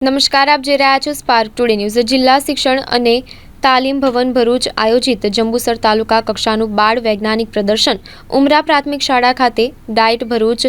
નમસ્કાર, આપ જોઈ રહ્યા છો સ્પાર્ક ટુડે ન્યૂઝ જિલ્લા શિક્ષણ અને તાલીમ ભવન ભરૂચ આયોજિત જંબુસર તાલુકા કક્ષાનું બાળ વૈજ્ઞાનિક પ્રદર્શન. ઉમરા પ્રાથમિક શાળા ખાતે ડાયટ ભરૂચ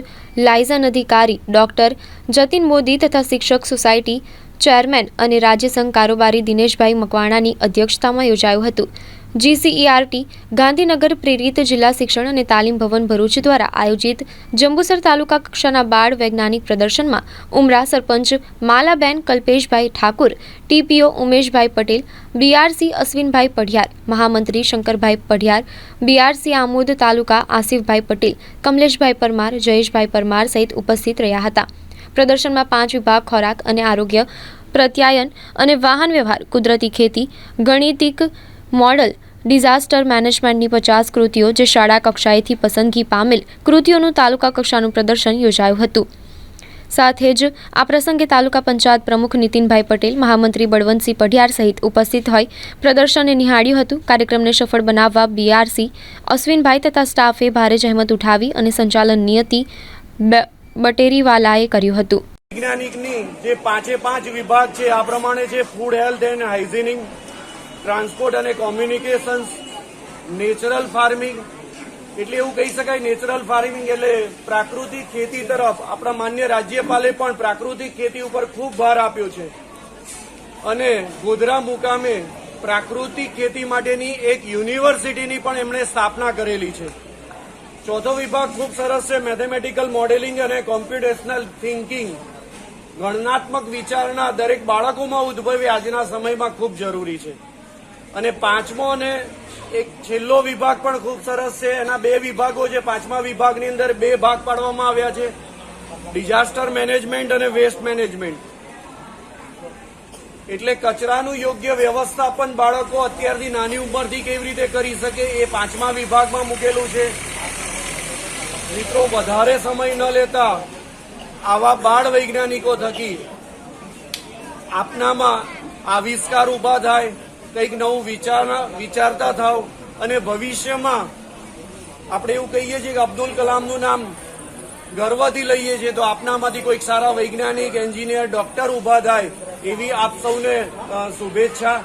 લાયઝન અધિકારી ડોક્ટર જતીન મોદી તથા શિક્ષક સોસાયટી ચેરમેન અને રાજ્યસંઘ કારોબારી દિનેશભાઈ મકવાણાની અધ્યક્ષતામાં યોજાયું હતું. જીસીઈઆરટી, ગાંધીનગર પ્રેરિત જિલ્લા શિક્ષણ અને તાલીમ ભવન ભરૂચ દ્વારા આયોજિત જંબુસર તાલુકા કક્ષાના બાળ વૈજ્ઞાનિક પ્રદર્શનમાં ઉમરા સરપંચ માલાબેન કલ્પેશભાઈ ઠાકુર, ટીપીઓ ઉમેશભાઈ પટેલ, બીઆરસી અશ્વિનભાઈ પઢિયાર, મહામંત્રી શંકરભાઈ પઢિયાર, બીઆરસી આમોદ તાલુકા આસિફભાઈ પટેલ, કમલેશભાઈ પરમાર, જયેશભાઈ પરમાર સહિત ઉપસ્થિત રહ્યા હતા. પ્રદર્શનમાં પાંચ વિભાગ, ખોરાક અને આરોગ્ય, પ્રત્યાયન અને વાહન વ્યવહાર, કુદરતી ખેતી, ગણિતિક મોડલ. ડિઝાસ્ટર મેનેજમેન્ટની પચાસ કૃતિઓ જે શાળા કક્ષાએથી પસંદગી પામેલ કૃતિઓનું તાલુકા કક્ષાનું પ્રદર્શન યોજાયું હતું. સાથે જ આ પ્રસંગે તાલુકા પંચાયત પ્રમુખ નીતિનભાઈ પટેલ, મહામંત્રી બળવંતસિંહ પઢિયાર સહિત ઉપસ્થિત હોય. પ્રદર્શનને નિહાળ્યું હતું. કાર્યક્રમને સફળ બનાવવા બીઆરસી અશ્વિનભાઈ તથા સ્ટાફે ભારે જહેમત ઉઠાવી અને સંચાલન નિયતિ બટેરીવાલાએ કર્યું હતું. વૈજ્ઞાનિકની જે પાંચે પાંચ વિભાગ છે, આ પ્રમાણે છે food health and hygiening transport અને કોમ્યુનિકેશન્સ, નેચરલ ફાર્મિંગ, એટલે એવું કહી શકાય નેચરલ ફાર્મિંગ એટલે પ્રાકૃતિક ખેતી તરફ આપણા માન્ય રાજ્યપાલે પણ પ્રાકૃતિક ખેતી ઉપર ખૂબ ભાર આપ્યો છે. અને ગોધરા મુકામે પ્રાકૃતિક ખેતી માટેની એક યુનિવર્સિટીની પણ એમણે સ્થાપના કરેલી છે. ચોથો વિભાગ ખૂબ સરસ છે, મેથેમેટિકલ મોડેલિંગ અને કોમ્પ્યુટેશનલ થિંકિંગ. ગણનાત્મક વિચારણા દરેક બાળકોમાં ઉદ્ભવે આજના સમયમાં ખૂબ જરૂરી છે. અને પાંચમો અને એક છેલ્લો વિભાગ પણ ખૂબ સરસ છે. એના બે વિભાગો છે. પાંચમા વિભાગની અંદર બે ભાગ પાડવામાં આવ્યા છે. ડિઝાસ્ટર મેનેજમેન્ટ અને વેસ્ટ મેનેજમેન્ટ. એટલે કચરાનું યોગ્ય વ્યવસ્થાપન બાળકો અત્યારથી નાની ઉંમરથી કેવી રીતે કરી શકે એ પાંચમા વિભાગમાં મૂકેલું છે. મિત્રો, વધારે સમય ન લેતા આવા બાળ વૈજ્ઞાનિકો થકી આપનામાં આવિષ્કાર ઊભા થાય. કંઈક નવું વિચાર વિચારતા થાવ અને ભવિષ્યમાં આપણે એવું કહીએ છીએ કે અબ્દુલ કલામનું નામ ગર્વથી લઈએ છીએ, તો આપનામાંથી કોઈક સારા વૈજ્ઞાનિક, એન્જિનિયર, ડોક્ટર ઊભા થાય એવી આપ સૌને શુભેચ્છા.